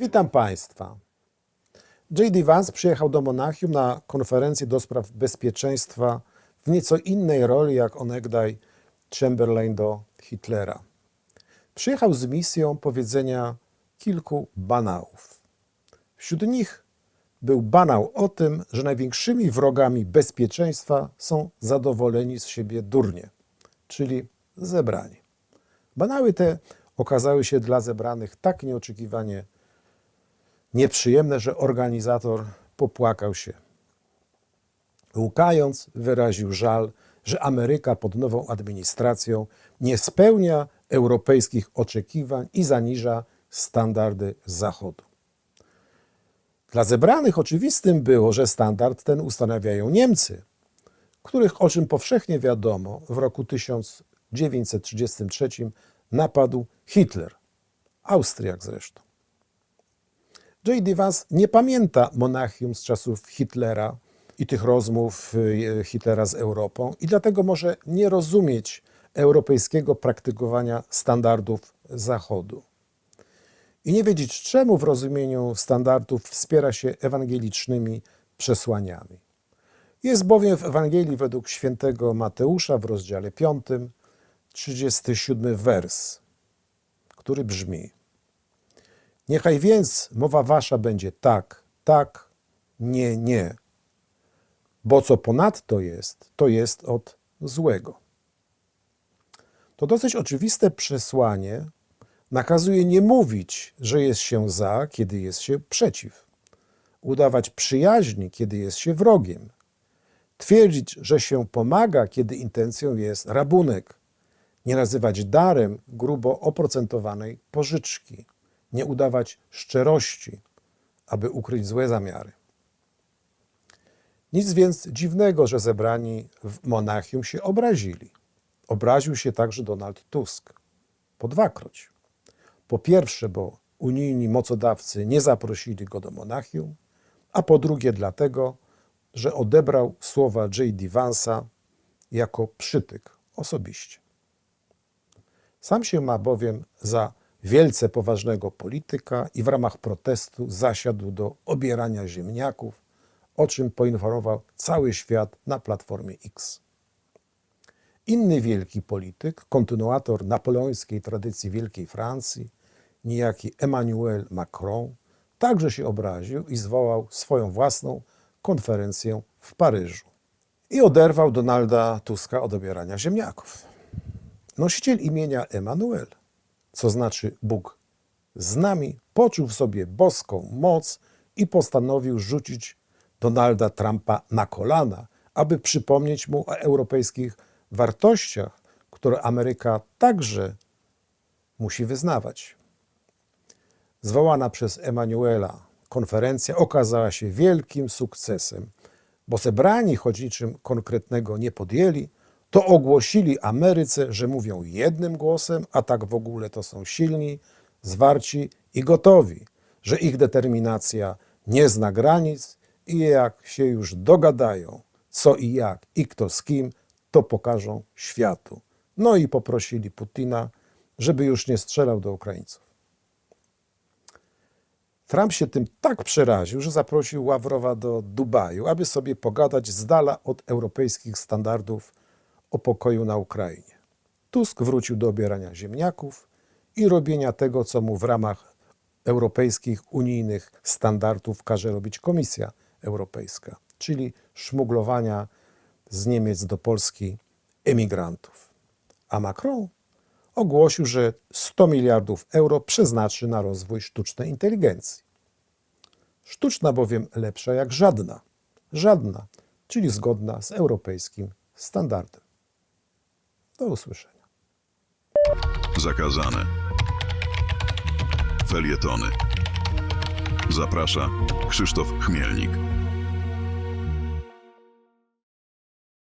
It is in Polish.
Witam Państwa. J.D. Vance przyjechał do Monachium na konferencję do spraw bezpieczeństwa w nieco innej roli jak onegdaj Chamberlain do Hitlera. Przyjechał z misją powiedzenia kilku banałów. Wśród nich był banał o tym, że największymi wrogami bezpieczeństwa są zadowoleni z siebie durnie, czyli zebrani. Banały te okazały się dla zebranych tak nieoczekiwanie nieprzyjemne, że organizator popłakał się. Łkając, wyraził żal, że Ameryka pod nową administracją nie spełnia europejskich oczekiwań i zaniża standardy Zachodu. Dla zebranych oczywistym było, że standard ten ustanawiają Niemcy, których, o czym powszechnie wiadomo, w roku 1933 napadł Hitler, Austriak zresztą. J.D. Vance nie pamięta Monachium z czasów Hitlera i tych rozmów y, Hitlera z Europą i dlatego może nie rozumieć europejskiego praktykowania standardów Zachodu. I nie wiedzieć, czemu w rozumieniu standardów wspiera się ewangelicznymi przesłaniami. Jest bowiem w Ewangelii według świętego Mateusza w rozdziale 5, 37 wers, który brzmi: Niechaj więc mowa wasza będzie tak, tak, nie, nie. Bo co ponadto jest, to jest od złego. To dosyć oczywiste przesłanie nakazuje nie mówić, że jest się za, kiedy jest się przeciw. Udawać przyjaźni, kiedy jest się wrogiem. Twierdzić, że się pomaga, kiedy intencją jest rabunek. Nie nazywać darem grubo oprocentowanej pożyczki nie udawać szczerości, aby ukryć złe zamiary. Nic więc dziwnego, że zebrani w Monachium się obrazili. Obraził się także Donald Tusk. Po dwakroć. Po pierwsze, bo unijni mocodawcy nie zaprosili go do Monachium, a po drugie dlatego, że odebrał słowa J.D. Vance'a jako przytyk osobiście. Sam się ma bowiem za wielce poważnego polityka i w ramach protestu zasiadł do obierania ziemniaków, o czym poinformował cały świat na Platformie X. Inny wielki polityk, kontynuator napoleońskiej tradycji Wielkiej Francji, niejaki Emmanuel Macron, także się obraził i zwołał swoją własną konferencję w Paryżu. I oderwał Donalda Tuska od obierania ziemniaków. Nosiciel imienia Emmanuel co znaczy Bóg z nami, poczuł w sobie boską moc i postanowił rzucić Donalda Trumpa na kolana, aby przypomnieć mu o europejskich wartościach, które Ameryka także musi wyznawać. Zwołana przez Emanuela konferencja okazała się wielkim sukcesem, bo zebrani, choć niczym konkretnego nie podjęli, to ogłosili Ameryce, że mówią jednym głosem, a tak w ogóle to są silni, zwarci i gotowi, że ich determinacja nie zna granic i jak się już dogadają, co i jak i kto z kim, to pokażą światu. No i poprosili Putina, żeby już nie strzelał do Ukraińców. Trump się tym tak przeraził, że zaprosił Ławrowa do Dubaju, aby sobie pogadać z dala od europejskich standardów o pokoju na Ukrainie. Tusk wrócił do obierania ziemniaków i robienia tego, co mu w ramach europejskich, unijnych standardów każe robić Komisja Europejska, czyli szmuglowania z Niemiec do Polski emigrantów. A Macron ogłosił, że 100 miliardów euro przeznaczy na rozwój sztucznej inteligencji. Sztuczna bowiem lepsza jak żadna. Żadna, czyli zgodna z europejskim standardem. Do usłyszenia. Zakazane. Felietony. Zaprasza Krzysztof Chmielnik.